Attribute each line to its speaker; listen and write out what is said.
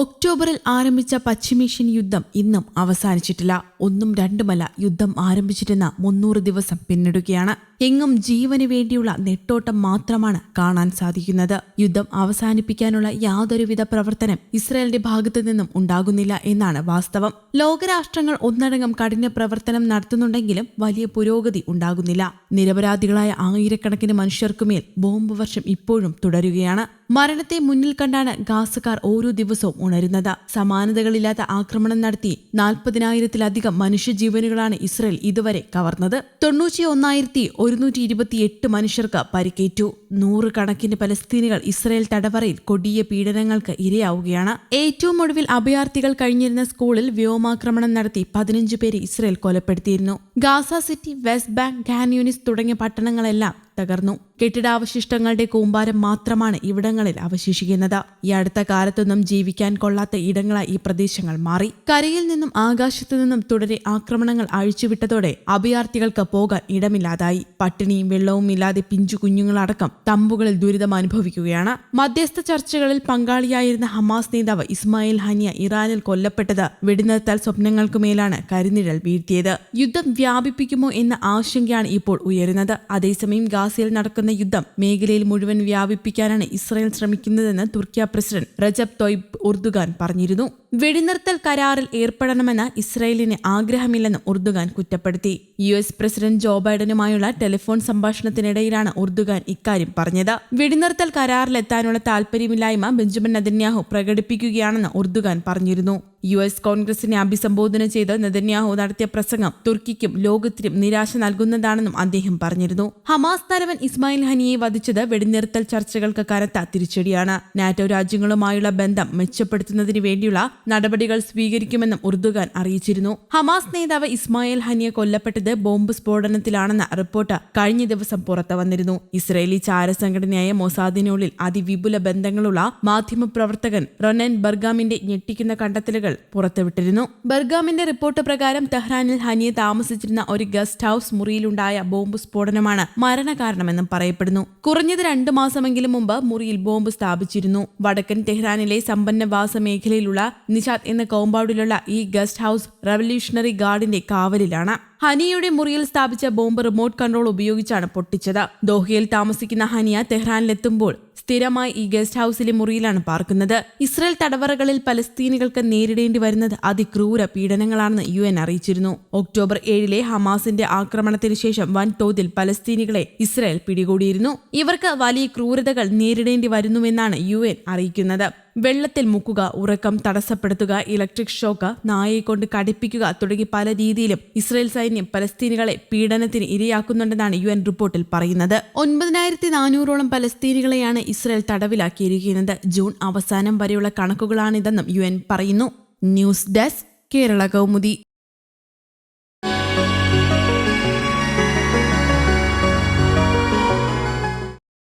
Speaker 1: ഒക്ടോബറിൽ ആരംഭിച്ച പശ്ചിമേഷ്യൻ യുദ്ധം ഇന്നും അവസാനിച്ചിട്ടില്ല. ഒന്നും രണ്ടുമല്ല യുദ്ധം ആരംഭിച്ചിരുന്ന മുന്നൂറ് ദിവസം പിന്നിടുകയാണ്. എങ്ങും ജീവന് വേണ്ടിയുള്ള നെട്ടോട്ടം മാത്രമാണ് കാണാൻ സാധിക്കുന്നത്. യുദ്ധം അവസാനിപ്പിക്കാനുള്ള യാതൊരുവിധ പ്രവർത്തനം ഇസ്രായേലിന്റെ ഭാഗത്തു നിന്നും ഉണ്ടാകുന്നില്ല എന്നാണ് വാസ്തവം. ലോകരാഷ്ട്രങ്ങൾ ഒന്നടങ്കം കഠിന പ്രവർത്തനം നടത്തുന്നുണ്ടെങ്കിലും വലിയ പുരോഗതി ഉണ്ടാകുന്നില്ല. നിരപരാധികളായ ആയിരക്കണക്കിന് മനുഷ്യർക്കുമേൽ ബോംബ് വർഷം ഇപ്പോഴും തുടരുകയാണ്. മരണത്തെ മുന്നിൽ കണ്ടാണ് ഗാസക്കാർ ഓരോ ദിവസവും ഉണരുന്നത്. സമാനതകളില്ലാത്ത ആക്രമണം നടത്തി നാൽപ്പതിനായിരത്തിലധികം മനുഷ്യജീവനുകളാണ് ഇസ്രയേൽ ഇതുവരെ കവർന്നത്. തൊണ്ണൂറ്റി ഒന്നായിരത്തി ഒരുന്നൂറ്റി ഇരുപത്തിയെട്ട് മനുഷ്യർക്ക് പരിക്കേറ്റു. നൂറുകണക്കിന് പലസ്തീനികൾ ഇസ്രയേൽ തടവറയിൽ കൊടിയ പീഡനങ്ങൾക്ക് ഇരയാവുകയാണ്. ഏറ്റവും ഒടുവിൽ അഭയാർത്ഥികൾ കഴിഞ്ഞിരുന്ന സ്കൂളിൽ വ്യോമാക്രമണം നടത്തി പതിനഞ്ച് പേരെ Israel കൊലപ്പെടുത്തിയിരുന്നു. Gaza City West Bank Khan Younis തുടങ്ങിയ പട്ടണങ്ങളെല്ലാം തകർന്നു. കെട്ടിടാവശിഷ്ടങ്ങളുടെ കൂമ്പാരം മാത്രമാണ് ഇവിടങ്ങളിൽ അവശേഷിക്കുന്നത്. ഈ അടുത്ത കാലത്തൊന്നും ജീവിക്കാൻ കൊള്ളാത്ത ഇടങ്ങളായി ഈ പ്രദേശങ്ങൾ മാറി. കരയിൽ നിന്നും ആകാശത്തു നിന്നും തുടരെ ആക്രമണങ്ങൾ അഴിച്ചുവിട്ടതോടെ അഭയാർത്ഥികൾക്ക് പോകാൻ ഇടമില്ലാതായി. പട്ടിണിയും വെള്ളവും ഇല്ലാതെ പിഞ്ചു കുഞ്ഞുങ്ങളടക്കം തമ്പുകളിൽ ദുരിതം അനുഭവിക്കുകയാണ്. മധ്യസ്ഥ ചർച്ചകളിൽ പങ്കാളിയായിരുന്ന ഹമാസ് നേതാവ് ഇസ്മായിൽ ഹനിയ ഇറാനിൽ കൊല്ലപ്പെട്ടത് വെടിനിർത്താൽ സ്വപ്നങ്ങൾക്കുമേലാണ് കരിനിഴൽ വീഴ്ത്തിയത്. യുദ്ധം വ്യാപിപ്പിക്കുമോ എന്ന ആശങ്കയാണ് ഇപ്പോൾ ഉയരുന്നത്. അതേസമയം ഗാസയിൽ നടക്കുന്ന യുദ്ധം മേഖലയിൽ മുഴുവൻ വ്യാപിപ്പിക്കാനാണ് ഇസ്രായേൽ ശ്രമിക്കുന്നതെന്ന് Turkiye president Recep Tayyip Erdogan പറഞ്ഞിരുന്നു. വെടിനിർത്തൽ കരാറിൽ ഏർപ്പെടണമെന്ന് ഇസ്രായേലിന് ആഗ്രഹമില്ലെന്ന് ഉർദുഗാൻ കുറ്റപ്പെടുത്തി. യു എസ് പ്രസിഡന്റ് ജോ ബൈഡനുമായുള്ള ടെലിഫോൺ സംഭാഷണത്തിനിടയിലാണ് ഉർദുഗാൻ ഇക്കാര്യം പറഞ്ഞത്. വെടിനിർത്തൽ കരാറിലെത്താനുള്ള താൽപര്യമില്ലായ്മ ബെഞ്ചമിൻ നദന്യാഹു പ്രകടിപ്പിക്കുകയാണെന്ന് ഉർദുഗാൻ പറഞ്ഞിരുന്നു. യു എസ് കോൺഗ്രസിനെ അഭിസംബോധന ചെയ്ത് നെതന്യാഹു നടത്തിയ പ്രസംഗം തുർക്കിക്കും ലോകത്തിനും നിരാശ നൽകുന്നതാണെന്നും അദ്ദേഹം പറഞ്ഞിരുന്നു. ഹമാസ് തലവൻ ഇസ്മായിൽ ഹനിയെ വധിച്ചത് വെടിനിർത്തൽ ചർച്ചകൾക്ക് കനത്ത തിരിച്ചടിയാണ്. നാറ്റോ രാജ്യങ്ങളുമായുള്ള ബന്ധം മെച്ചപ്പെടുത്തുന്നതിന് വേണ്ടിയുള്ള നടപടികൾ സ്വീകരിക്കുമെന്നും ഉർദുഗാൻ അറിയിച്ചിരുന്നു. ഹമാസ് നേതാവ് ഇസ്മായിൽ ഹനിയെ കൊല്ലപ്പെട്ടത് ബോംബ് സ്ഫോടനത്തിലാണെന്ന റിപ്പോർട്ട് കഴിഞ്ഞ ദിവസം പുറത്തു വന്നിരുന്നു. ഇസ്രയേലി ചാരസംഘടനയായ മൊസാദിനുള്ളിൽ അതിവിപുല ബന്ധങ്ങളുള്ള മാധ്യമപ്രവർത്തകൻ റൊനൻ ബർഗാമിന്റെ ഞെട്ടിക്കുന്ന കണ്ടെത്തലുകൾ പുറത്തുവിട്ടിരുന്നു. ബർഗാമിന്റെ റിപ്പോർട്ട് പ്രകാരം തെഹ്റാനിൽ ഹനിയെ താമസിച്ചിരുന്ന ഒരു ഗസ്റ്റ് ഹൌസ് മുറിയിലുണ്ടായ ബോംബ് സ്ഫോടനമാണ് മരണകാരണമെന്നും പറയപ്പെടുന്നു. കുറഞ്ഞത് രണ്ടു മാസമെങ്കിലും മുമ്പ് മുറിയിൽ ബോംബ് സ്ഥാപിച്ചിരുന്നു. വടക്കൻ തെഹ്റാനിലെ സമ്പന്നവാസ മേഖലയിലുള്ള നിഷാദ് എന്ന കോമ്പൗണ്ടിലുള്ള ഈ ഗസ്റ്റ് ഹൌസ് റവല്യൂഷണറി ഗാർഡിന്റെ കാവലിലാണ്. ഹനിയയുടെ മുറിയിൽ സ്ഥാപിച്ച ബോംബ് റിമോട്ട് കൺട്രോൾ ഉപയോഗിച്ചാണ് പൊട്ടിച്ചത്. ദോഹയിൽ താമസിക്കുന്ന ഹനിയ തെഹ്റാനിലെത്തുമ്പോൾ സ്ഥിരമായി ഈ ഗസ്റ്റ് ഹൌസിലെ മുറിയിലാണ് പാർക്കുന്നത്. ഇസ്രയേൽ തടവറകളിൽ പലസ്തീനികൾക്ക് നേരിടേണ്ടി വരുന്നത് അതിക്രൂര പീഡനങ്ങളാണെന്ന് യു എൻ അറിയിച്ചിരുന്നു. ഒക്ടോബർ ഏഴിലെ ഹമാസിന്റെ ആക്രമണത്തിന് ശേഷം വൻതോതിൽ പലസ്തീനികളെ ഇസ്രയേൽ പിടികൂടിയിരുന്നു. ഇവർക്ക് വലിയ ക്രൂരതകൾ നേരിടേണ്ടി വരുന്നുവെന്നാണ് യു എൻ അറിയിക്കുന്നത്. വെള്ളത്തിൽ മുക്കുക ഉറക്കം തടസ്സപ്പെടുത്തുക ഇലക്ട്രിക് ഷോക്ക് നായയെ കൊണ്ട് കടിപ്പിക്കുക തുടങ്ങി പല രീതിയിലും ഇസ്രയേൽ സൈന്യം പലസ്തീനികളെ പീഡനത്തിന് ഇരയാക്കുന്നുണ്ടെന്നാണ് യു എൻ റിപ്പോർട്ടിൽ പറയുന്നത്. ഒൻപതിനായിരത്തി നാനൂറോളം പലസ്തീനികളെയാണ് ഇസ്രയേൽ തടവിലാക്കിയിരിക്കുന്നത്. ജൂൺ അവസാനം വരെയുള്ള കണക്കുകളാണിതെന്നും യു എൻ പറയുന്നു. News desk Kerala Kaumudi.